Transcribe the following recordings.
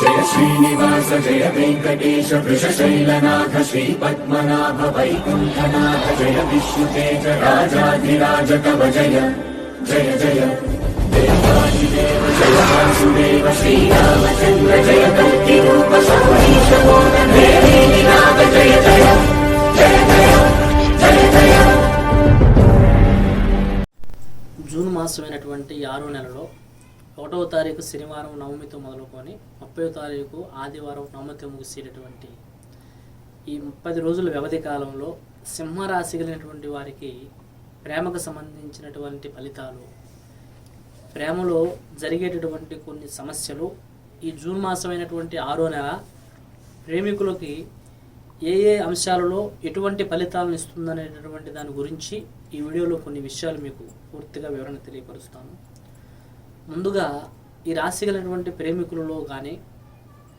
జయ శ్రీనివాస జయ వెంకటేశ వృషశైలనాథ శ్రీ పద్మనాభ వైకుంఠనాథ జయ విష్ణుతేజ రాజాధిరాజ కవ జయ జయ జయ. దేవాదిదేవ జయ వాసుదేవ శ్రీరామచంద్ర జయ కల్కి రూప సౌరీశ నాథ జయ జయ జయ జయ జయ జయ. జూన్ మాసమైనటువంటి ఆరో నెలలో ఒకటవ తారీఖు శనివారం నవమితో మొదలుకొని ముప్పై తారీఖు ఆదివారం నవమితో ముగిసేటటువంటి ఈ ముప్పై రోజుల వ్యవధి కాలంలో సింహరాశి కలిగినటువంటి వారికి ప్రేమకు సంబంధించినటువంటి ఫలితాలు ప్రేమలో జరిగేటటువంటి కొన్ని సమస్యలు ఈ జూన్ మాసమైనటువంటి ఆరో నెల ప్రేమికులకి ఏ ఏ అంశాలలో ఎటువంటి ఫలితాలను ఇస్తుందనేటటువంటి దాని గురించి ఈ వీడియోలో కొన్ని విషయాలు మీకు పూర్తిగా వివరణ తెలియపరుస్తాను. ముందుగా ఈ రాశి కలిగినటువంటి ప్రేమికులలో కానీ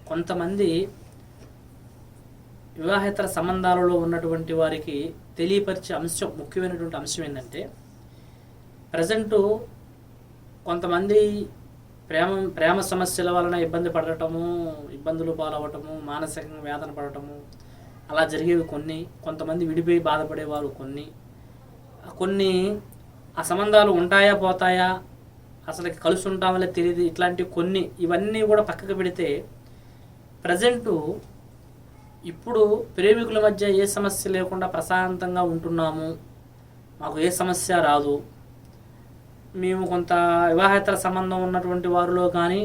కొంతమంది వివాహేతర సంబంధాలలో ఉన్నటువంటి వారికి తెలియపరిచే అంశం ముఖ్యమైనటువంటి అంశం ఏంటంటే ప్రజెంటు కొంతమంది ప్రేమ ప్రేమ సమస్యల వలన ఇబ్బంది పడటము ఇబ్బందులు పాలవటము మానసికంగా వేదన పడటము అలా జరిగేవి కొన్ని కొంతమంది విడిపోయి బాధపడేవారు కొన్ని. కొన్ని ఆ సంబంధాలు ఉంటాయా పోతాయా అసలు కలిసి తెలియదు ఇట్లాంటి కొన్ని ఇవన్నీ కూడా పక్కకు పెడితే ప్రజెంట్ ఇప్పుడు ప్రేమికుల మధ్య ఏ సమస్య లేకుండా ప్రశాంతంగా ఉంటున్నాము. మాకు ఏ సమస్య రాదు. మేము కొంత వివాహేతర సంబంధం ఉన్నటువంటి వారిలో కానీ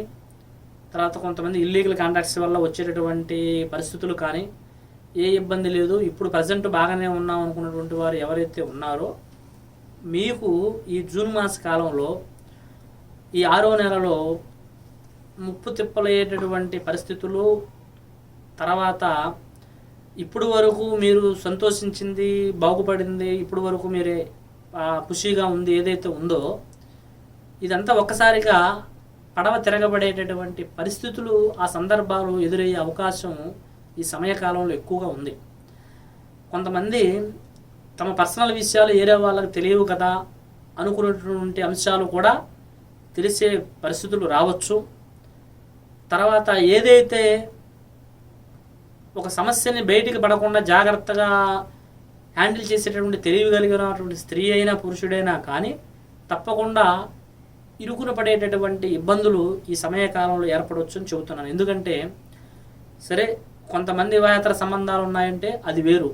తర్వాత కొంతమంది ఇల్లీగల్ కాంట్రాక్ట్స్ వల్ల వచ్చేటటువంటి పరిస్థితులు కానీ ఏ ఇబ్బంది లేదు. ఇప్పుడు ప్రజెంట్ బాగానే ఉన్నాం అనుకున్నటువంటి వారు ఎవరైతే ఉన్నారో మీకు ఈ జూన్ మాస కాలంలో ఈ ఆరో నెలలో ముప్పు తిప్పలయ్యేటటువంటి పరిస్థితులు తర్వాత ఇప్పుడు వరకు మీరు సంతోషించింది బాగుపడింది ఇప్పుడు వరకు మీరే ఖుషీగా ఉంది ఏదైతే ఉందో ఇదంతా ఒక్కసారిగా పడవ తిరగబడేటటువంటి పరిస్థితులు ఆ సందర్భాలు ఎదురయ్యే అవకాశం ఈ సమయకాలంలో ఎక్కువగా ఉంది. కొంతమంది తమ పర్సనల్ విషయాలు ఏరే వాళ్ళకి తెలియవు కదా అనుకున్నటువంటి అంశాలు కూడా తెలిసే పరిస్థితులు రావచ్చు. తర్వాత ఏదైతే ఒక సమస్యని బయటికి పడకుండా జాగ్రత్తగా హ్యాండిల్ చేసేటటువంటి తెలివి కలిగినటువంటి స్త్రీ అయినా పురుషుడైనా కానీ తప్పకుండా ఇరుకున పడేటటువంటి ఇబ్బందులు ఈ సమయకాలంలో ఏర్పడవచ్చు అని చెబుతున్నాను. ఎందుకంటే సరే కొంతమంది వివాహేతర సంబంధాలు ఉన్నాయంటే అది వేరు.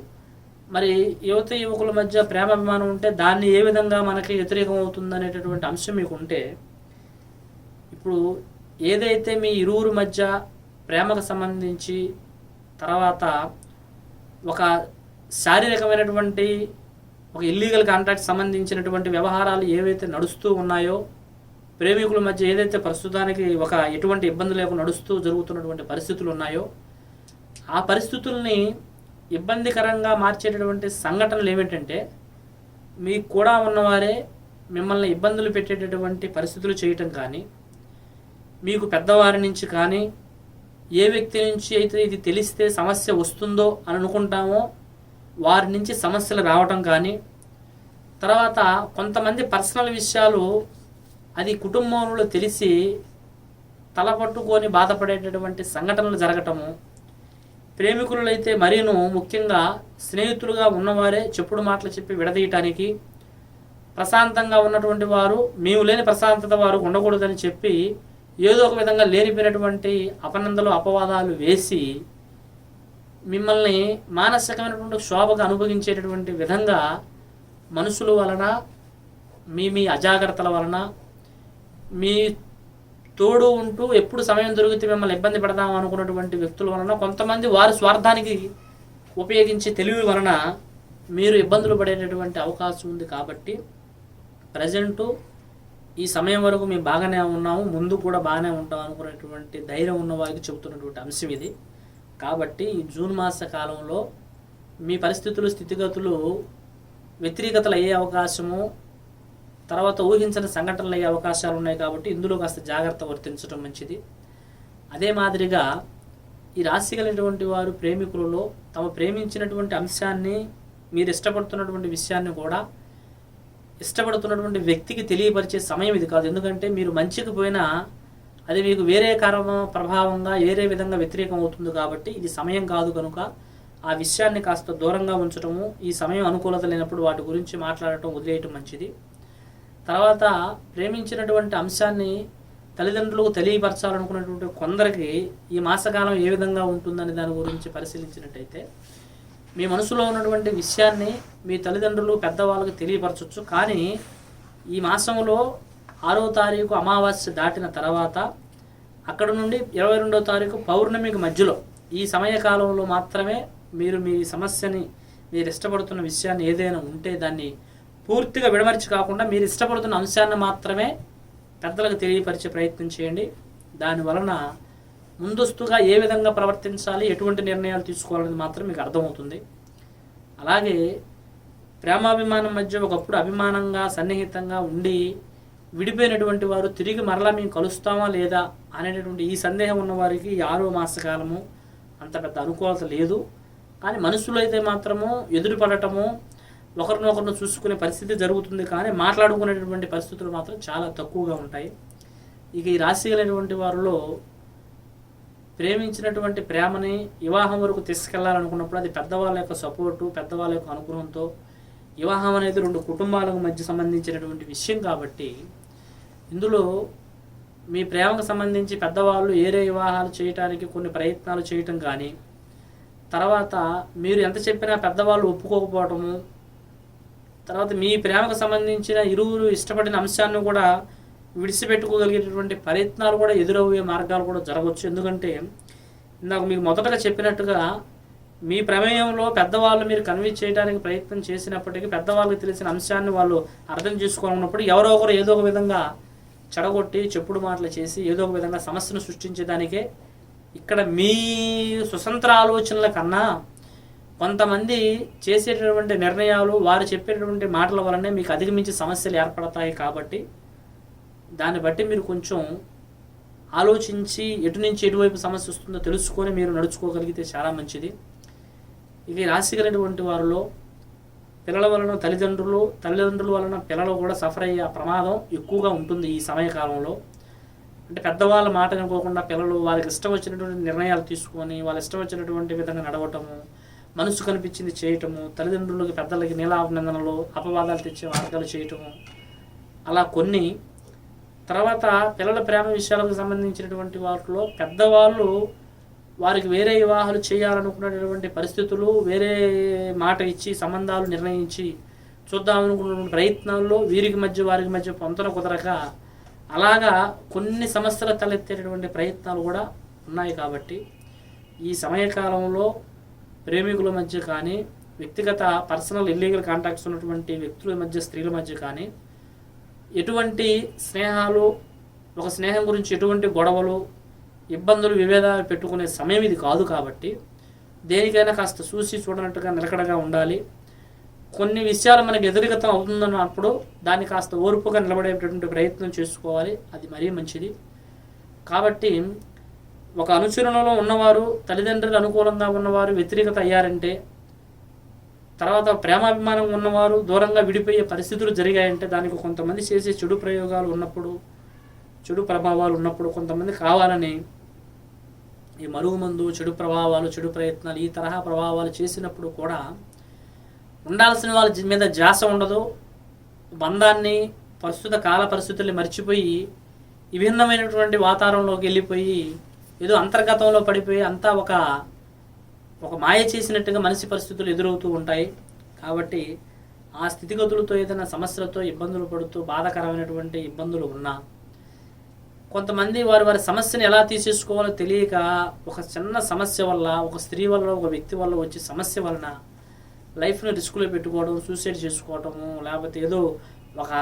మరి యువత యువకుల మధ్య ప్రేమాభిమానం ఉంటే దాన్ని ఏ విధంగా మనకి వ్యతిరేకం అవుతుంది అనేటటువంటి అంశం మీకు ఉంటే ఇప్పుడు ఏదైతే మీ ఇరువురు మధ్య ప్రేమకు సంబంధించి తర్వాత ఒక శారీరకమైనటువంటి ఒక ఇల్లీగల్ కాంట్రాక్ట్ సంబంధించినటువంటి వ్యవహారాలు ఏవైతే నడుస్తూ ఉన్నాయో ప్రేమికుల మధ్య ఏదైతే ప్రస్తుతానికి ఒక ఎటువంటి ఇబ్బంది లేకుండా నడుస్తూ జరుగుతున్నటువంటి పరిస్థితులు ఉన్నాయో ఆ పరిస్థితుల్ని ఇబ్బందికరంగా మార్చేటటువంటి సంఘటనలు ఏమిటంటే మీకు కూడా ఉన్నవారే మిమ్మల్ని ఇబ్బందులు పెట్టేటటువంటి పరిస్థితులు చేయటం కానీ మీకు పెద్దవారి నుంచి కానీ ఏ వ్యక్తి నుంచి అయితే ఇది తెలిస్తే సమస్య వస్తుందో అని అనుకుంటామో వారి నుంచి సమస్యలు రావటం కానీ తర్వాత కొంతమంది పర్సనల్ విషయాలు అది కుటుంబంలో తెలిసి తలపట్టుకొని బాధపడేటటువంటి సంఘటనలు జరగటము ప్రేమికులైతే మరీను ముఖ్యంగా స్నేహితులుగా ఉన్నవారే చెప్పుడు మాటలు చెప్పి విడదీయటానికి ప్రశాంతంగా ఉన్నటువంటి వారు మేము లేని ప్రశాంతత వారు ఉండకూడదని చెప్పి ఏదో ఒక విధంగా లేనిపోయినటువంటి అపనందలు అపవాదాలు వేసి మిమ్మల్ని మానసికమైనటువంటి శోభకు అనుభవించేటటువంటి విధంగా మనుషుల వలన మీ మీ అజాగ్రత్తల వలన మీ తోడు ఉంటూ ఎప్పుడు సమయం దొరికితే మిమ్మల్ని ఇబ్బంది పెడదాం అనుకున్నటువంటి వ్యక్తుల వలన కొంతమంది వారి స్వార్థానికి ఉపయోగించే తెలివి వలన మీరు ఇబ్బందులు పడేటటువంటి అవకాశం ఉంది కాబట్టి ప్రజెంటు ఈ సమయం వరకు మేము బాగానే ఉన్నాము ముందు కూడా బాగానే ఉంటాం అనుకునేటువంటి ధైర్యం ఉన్న వారికి చెబుతున్నటువంటి అంశం ఇది. కాబట్టి ఈ జూన్ మాస కాలంలో మీ పరిస్థితులు స్థితిగతులు వ్యతిరేకతలు అయ్యే అవకాశము తర్వాత ఊహించని సంఘటనలు అయ్యే అవకాశాలు ఉన్నాయి కాబట్టి ఇందులో కాస్త జాగ్రత్త వర్తించడం మంచిది. అదే మాదిరిగా ఈ రాశి కలిగినటువంటి వారు ప్రేమికులలో తమ ప్రేమించినటువంటి అంశాన్ని మీరు ఇష్టపడుతున్నటువంటి విషయాన్ని కూడా ఇష్టపడుతున్నటువంటి వ్యక్తికి తెలియపరిచే సమయం ఇది కాదు. ఎందుకంటే మీరు మంచికి పోయినా అది మీకు వేరే కర్మ ప్రభావంగా వేరే విధంగా వ్యతిరేకం అవుతుంది కాబట్టి ఇది సమయం కాదు కనుక ఆ విషయాన్ని కాస్త దూరంగా ఉంచడము ఈ సమయం అనుకూలత లేనప్పుడు వాటి గురించి మాట్లాడటం వదిలేయటం మంచిది. తర్వాత ప్రేమించినటువంటి అంశాన్ని తల్లిదండ్రులకు తెలియపరచాలనుకున్నటువంటి కొందరికి ఈ మాసకాలం ఏ విధంగా ఉంటుందని దాని గురించి పరిశీలించినట్టయితే మీ మనసులో ఉన్నటువంటి విషయాన్ని మీ తల్లిదండ్రులు పెద్దవాళ్ళకి తెలియపరచవచ్చు కానీ ఈ మాసంలో ఆరో తారీఖు అమావాస్య దాటిన తర్వాత అక్కడ నుండి ఇరవై రెండో తారీఖు పౌర్ణమికి మధ్యలో ఈ సమయకాలంలో మాత్రమే మీరు మీ సమస్యని మీరు ఇష్టపడుతున్న విషయాన్ని ఏదైనా ఉంటే దాన్ని పూర్తిగా విడమర్చి కాకుండా మీరు ఇష్టపడుతున్న అంశాన్ని మాత్రమే పెద్దలకు తెలియపరిచే ప్రయత్నం చేయండి. దాని వలన ముందస్తుగా ఏ విధంగా ప్రవర్తించాలి ఎటువంటి నిర్ణయాలు తీసుకోవాలనేది మాత్రం మీకు అర్థమవుతుంది. అలాగే ప్రేమాభిమానం మధ్య ఒకప్పుడు అభిమానంగా సన్నిహితంగా ఉండి విడిపోయినటువంటి వారు తిరిగి మరలా మేము కలుస్తామా లేదా అనేటటువంటి ఈ సందేహం ఉన్న వారికి ఈ ఆరో మాసకాలము అంత పెద్ద అనుకూలత లేదు. కానీ మనసులో అయితే మాత్రము ఎదురు పడటము ఒకరినొకరిని చూసుకునే పరిస్థితి జరుగుతుంది. కానీ మాట్లాడుకునేటటువంటి పరిస్థితులు మాత్రం చాలా తక్కువగా ఉంటాయి. ఇక ఈ రాశి కలిగినటువంటి వారిలో ప్రేమించినటువంటి ప్రేమని వివాహం వరకు తీసుకెళ్ళాలనుకున్నప్పుడు అది పెద్దవాళ్ళ యొక్క సపోర్టు పెద్దవాళ్ళ యొక్క అనుగ్రహంతో వివాహం అనేది రెండు కుటుంబాలకు మధ్య సంబంధించినటువంటి విషయం కాబట్టి ఇందులో మీ ప్రేమకు సంబంధించి పెద్దవాళ్ళు ఏరే వివాహాలు చేయటానికి కొన్ని ప్రయత్నాలు చేయటం కానీ తర్వాత మీరు ఎంత చెప్పినా పెద్దవాళ్ళు ఒప్పుకోకపోవటము తర్వాత మీ ప్రేమకు సంబంధించిన ఇరువురు ఇష్టపడిన అంశాన్ని కూడా విడిచిపెట్టుకోగలిగేటటువంటి ప్రయత్నాలు కూడా ఎదురయ్యే మార్గాలు కూడా జరగవచ్చు. ఎందుకంటే ఇందాక మీకు మొదటగా చెప్పినట్టుగా మీ ప్రమేయంలో పెద్దవాళ్ళు మీరు కన్విన్స్ చేయడానికి ప్రయత్నం చేసినప్పటికీ పెద్దవాళ్ళకి తెలిసిన అంశాన్ని వాళ్ళు అర్థం చేసుకోనున్నప్పుడు ఎవరో ఒకరు ఏదో ఒక విధంగా చెడగొట్టి చెప్పుడు మాటలు చేసి ఏదో ఒక విధంగా సమస్యను సృష్టించేదానికే ఇక్కడ మీ స్వతంత్ర ఆలోచనల కన్నా కొంతమంది చేసేటటువంటి నిర్ణయాలు వారు చెప్పేటటువంటి మాటల వల్లనే మీకు అధిగమించి సమస్యలు ఏర్పడతాయి కాబట్టి దాన్ని బట్టి మీరు కొంచెం ఆలోచించి ఎటు నుంచి ఎటువైపు సమస్య వస్తుందో తెలుసుకొని మీరు నడుచుకోగలిగితే చాలా మంచిది. ఇక రాశి వారిలో పిల్లల వలన తల్లిదండ్రులు తల్లిదండ్రుల వలన పిల్లలు కూడా సఫర్ అయ్యే ప్రమాదం ఎక్కువగా ఉంటుంది ఈ సమయకాలంలో అంటే పెద్దవాళ్ళ మాట అనుకోకుండా పిల్లలు వాళ్ళకి ఇష్టం వచ్చినటువంటి నిర్ణయాలు తీసుకొని వాళ్ళ ఇష్టం వచ్చినటువంటి విధంగా నడవటము మనసు కనిపించింది చేయటము తల్లిదండ్రులకి పెద్దలకి నీలాభినందనలు అపవాదాలు తెచ్చే మార్గాలు చేయటము అలా కొన్ని తర్వాత పిల్లల ప్రేమ విషయాలకు సంబంధించినటువంటి వాటిలో పెద్దవాళ్ళు వారికి వేరే వివాహాలు చేయాలనుకున్నటువంటి పరిస్థితులు వేరే మాట ఇచ్చి సంబంధాలు నిర్ణయించి చూద్దామనుకున్నటువంటి ప్రయత్నాల్లో వీరికి మధ్య వారికి మధ్య పొంతన కుదరక అలాగా కొన్ని సమస్యలు తలెత్తేటటువంటి ప్రయత్నాలు కూడా ఉన్నాయి కాబట్టి ఈ సమయకాలంలో ప్రేమికుల మధ్య కానీ వ్యక్తిగత పర్సనల్ ఇల్లీగల్ కాంటాక్ట్స్ ఉన్నటువంటి వ్యక్తుల మధ్య స్త్రీల మధ్య కానీ ఎటువంటి స్నేహాలు ఒక స్నేహం గురించి ఎటువంటి గొడవలు ఇబ్బందులు విభేదాలు పెట్టుకునే సమయం ఇది కాదు కాబట్టి దేనికైనా కాస్త చూసి చూడనట్టుగా నిలకడగా ఉండాలి. కొన్ని విషయాలు మనకు ఎదురుగతం అవుతుందన్నప్పుడు దాన్ని కాస్త ఓర్పుగా నిలబడేటటువంటి ప్రయత్నం చేసుకోవాలి. అది మరీ మంచిది. కాబట్టి ఒక అనుచరణలో ఉన్నవారు తల్లిదండ్రులు అనుకూలంగా ఉన్నవారు వ్యతిరేకత అయ్యారంటే తర్వాత ప్రేమాభిమానం ఉన్నవారు దూరంగా విడిపోయే పరిస్థితులు జరిగాయంటే దానికి కొంతమంది చేసే చెడు ప్రయోగాలు ఉన్నప్పుడు చెడు ప్రభావాలు ఉన్నప్పుడు కొంతమంది కావాలని ఈ మరుగు మందు చెడు ప్రభావాలు చెడు ప్రయత్నాలు ఈ తరహా ప్రభావాలు చేసినప్పుడు కూడా ఉండాల్సిన వాళ్ళ మీద జాస ఉండదు. బంధాన్ని ప్రస్తుత కాల పరిస్థితుల్ని మర్చిపోయి విభిన్నమైనటువంటి వాతావరణంలోకి వెళ్ళిపోయి ఏదో అంతర్గతంలో పడిపోయి అంతా ఒక ఒక మాయ చేసినట్టుగా మనిషి పరిస్థితులు ఎదురవుతూ ఉంటాయి. కాబట్టి ఆ స్థితిగతులతో ఏదైనా సమస్యలతో ఇబ్బందులు పడుతూ బాధాకరమైనటువంటి ఇబ్బందులు ఉన్నా కొంతమంది వారి వారి సమస్యను ఎలా తీసేసుకోవాలో తెలియక ఒక చిన్న సమస్య వల్ల ఒక స్త్రీ వల్ల ఒక వ్యక్తి వల్ల వచ్చే సమస్య వలన లైఫ్ని రిస్క్లో పెట్టుకోవడం సూసైడ్ చేసుకోవటము లేకపోతే ఏదో ఒక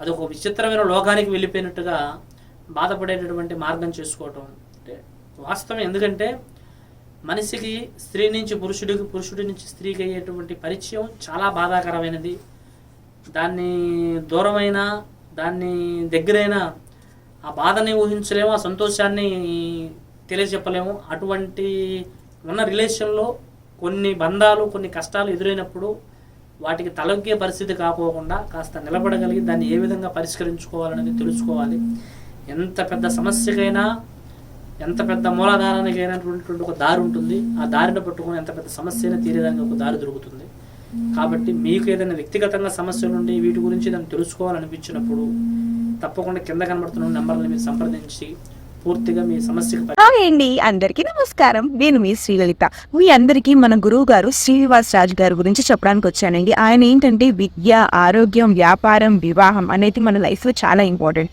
అదొక విచిత్రమైన లోకానికి వెళ్ళిపోయినట్టుగా బాధపడేటటువంటి మార్గం చేసుకోవటం. అంటే వాస్తవం ఎందుకంటే మనిషికి స్త్రీ నుంచి పురుషుడికి పురుషుడి నుంచి స్త్రీకి అయ్యేటువంటి పరిచయం చాలా బాధాకరమైనది. దాన్ని దూరమైన దాన్ని దగ్గరైన ఆ బాధని ఊహించలేము ఆ సంతోషాన్ని తెలియజెప్పలేము. అటువంటి ఉన్న రిలేషన్లో కొన్ని బంధాలు కొన్ని కష్టాలు ఎదురైనప్పుడు వాటికి తలొగ్గే పరిస్థితి కాకోకుండా కాస్త నిలబడగలిగి దాన్ని ఏ విధంగా పరిష్కరించుకోవాలనేది తెలుసుకోవాలి. ఎంత పెద్ద సమస్యకైనా ఎంత పెద్ద మూలాధారానికైనటువంటి ఒక దారి ఉంటుంది ఆ దారిని పట్టుకుని ఎంత పెద్ద సమస్య అయినా తీరేదానికి ఒక దారి దొరుకుతుంది. కాబట్టి మీకు ఏదైనా వ్యక్తిగతంగా సమస్యలు ఉండి వీటి గురించి దాన్ని తెలుసుకోవాలనిపించినప్పుడు తప్పకుండా కింద కనబడుతున్న నెంబర్ని మీరు సంప్రదించి పూర్తిగా మీ సమస్యకు అండి అందరికీ నమస్కారం. నేను మీ శ్రీలలిత. మీ అందరికీ మన గురువు గారు శ్రీనివాస్ రాజు గారి గురించి చెప్పడానికి వచ్చానండి. ఆయన ఏంటంటే విద్య ఆరోగ్యం వ్యాపారం వివాహం అనేది మన లైఫ్లో చాలా ఇంపార్టెంట్.